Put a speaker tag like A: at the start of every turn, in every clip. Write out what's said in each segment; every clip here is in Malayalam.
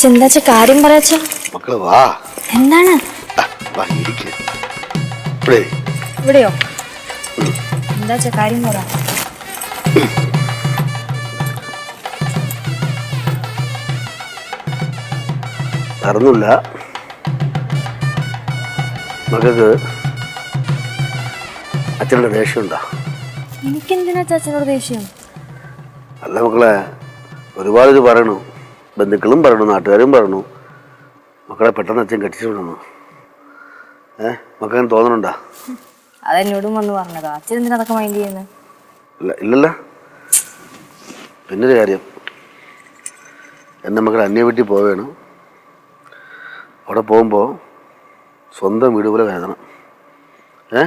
A: ചെന്താച്ച കാര്യം പറയാച്ചോ
B: മക്കൾ വാ.
A: എന്താണ്? ഇവിടെയോ? എന്താച്ച കാര്യം പറ.
B: നടന്നില്ല മകക്ക് അച്ഛനോട് ദേഷ്യമുണ്ടോ?
A: എനിക്കെന്തിനാ അച്ഛനോട് ദേഷ്യം?
B: അല്ല മക്കളെ ഒരുപാട് ഇത് പറയണു. ബന്ധുക്കളും പറഞ്ഞു നാട്ടുകാരും പറഞ്ഞു മക്കളെ പെട്ടെന്ന് അച്ഛൻ കെട്ടിച്ചു വിടണു ഏ മക്കളെ തോന്നണുണ്ടാ?
A: അതെന്നോടും വന്ന് പറഞ്ഞതാ. അച്ഛൻ എന്തിനാ അതൊക്കെ മൈൻഡ് ചെയ്യുന്നത്
B: ഇല്ല ഇല്ലല്ല. പിന്നൊരു കാര്യം. എന്റെ മക്കൾ അന്യ വീട്ടിൽ പോവുകയാണ് അവിടെ പോകുമ്പോൾ സ്വന്തം വീട് പോലെ കരുതണം ഏ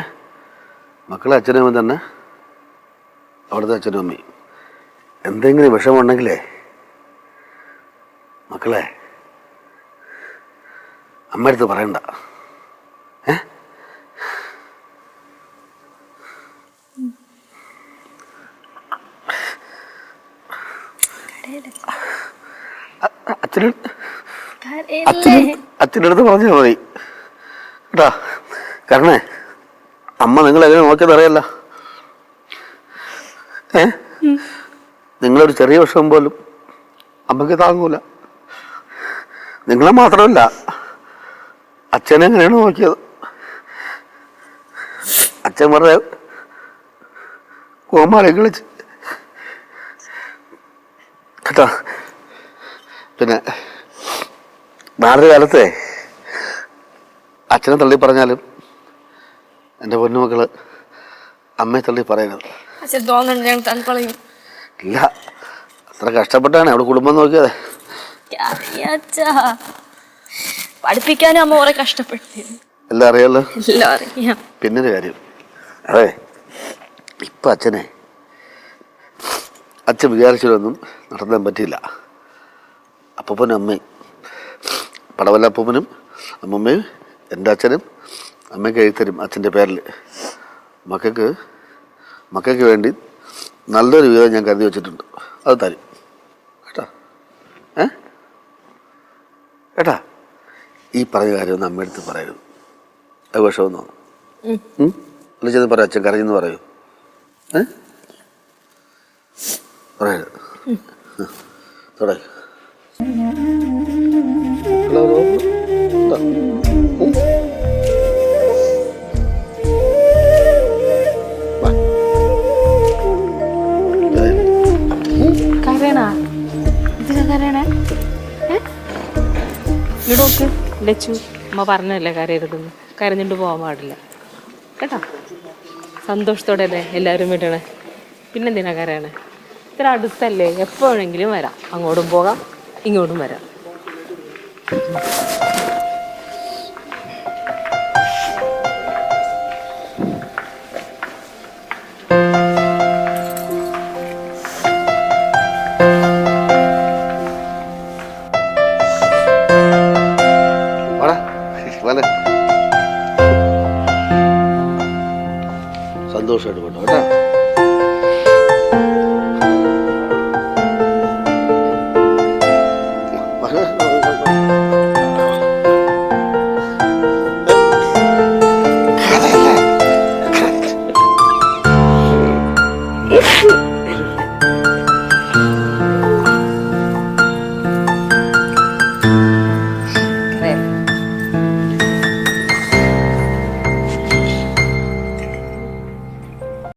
B: മക്കളെ അച്ഛനും അമ്മയും തന്നെ അവിടുത്തെ അച്ഛനും അമ്മയും. എന്തെങ്കിലും വിഷമമുണ്ടെങ്കിലേ മക്കളെ. അമ്മ അടുത്ത് പറയണ്ട. ഏ? അച്ഛനും അച്ഛനും അച്ഛന്റെ അടുത്ത് പറഞ്ഞാൽ മതി. കേട്ടാ കാരണേ അമ്മ നിങ്ങൾ എങ്ങനെ നോക്കിയത് അറിയല്ല ഏ നിങ്ങളൊരു ചെറിയ വിഷമം പോലും അമ്മയ്ക്ക് താങ്ങൂല. നിങ്ങളെ മാത്രമല്ല അച്ഛനെ എങ്ങനെയാണ് നോക്കിയത്? അച്ഛൻ വെറുതെ കോമാരെ കളിച്ച്. കേട്ടോ? പിന്നെ നാളെ കാലത്തെ അച്ഛനെ തള്ളി പറഞ്ഞാലും എന്റെ പൊന്നുമക്കൾ അമ്മയെ തള്ളി
A: തൽക്കളയും
B: ഇല്ല അത്ര കഷ്ടപ്പെട്ടാണ് അവിടെ കുടുംബം നോക്കിയത്.
A: പഠിപ്പിക്കാനും അമ്മ കുറെ കഷ്ടപ്പെടുത്തിയിരുന്നു
B: എല്ലാം അറിയാലോ?
A: എല്ലാം അറിയാം.
B: പിന്നൊരു കാര്യം. അതെ ഇപ്പൊ അച്ഛനെ അച്ഛൻ വിചാരിച്ചതൊന്നും നടത്താൻ പറ്റിയില്ല. അപ്പൂപ്പനും അമ്മയും പടവല്ല അപ്പനും അമ്മമ്മയും എന്റെ അച്ഛനും അമ്മയ്ക്ക് എഴുത്തരും അച്ഛന്റെ പേരിൽ. മക്കൾക്ക് മക്കൾക്ക് വേണ്ടി നല്ലൊരു വിധം ഞാൻ കരുതി വെച്ചിട്ടുണ്ട്. അത് തരും. കേട്ടോ? ഏ? കേട്ടാ ഈ പറഞ്ഞ കാര്യം ഒന്ന് അമ്മയടുത്ത് പറയരുത്. അത് വിഷമെന്ന് തോന്നുന്നു അല്ല ചെന്ന് പറയാം അച്ഛൻ കരഞ്ഞെന്ന് പറയൂ. ഏ? പറയരുത്. തുടങ്ങി.
C: കരയണാ? കരയണേ? ഇവിടെ നോക്ക് ലച്ചു അമ്മ പറഞ്ഞല്ലേ കരയരുതെന്ന് കരഞ്ഞിട്ട് പോകാൻ പാടില്ല. കേട്ടോ? സന്തോഷത്തോടെ അല്ലേ എല്ലാവരും വിടണേ. പിന്നെന്തിനാ കരയണേ? ഇത്ര അടുത്തല്ലേ? എപ്പോഴെങ്കിലും വരാം. അങ്ങോട്ടും പോകാം ഇങ്ങോട്ടും വരാം.
B: സന്തോഷമായിട്ട് കൊണ്ടു കേട്ടോ വാ.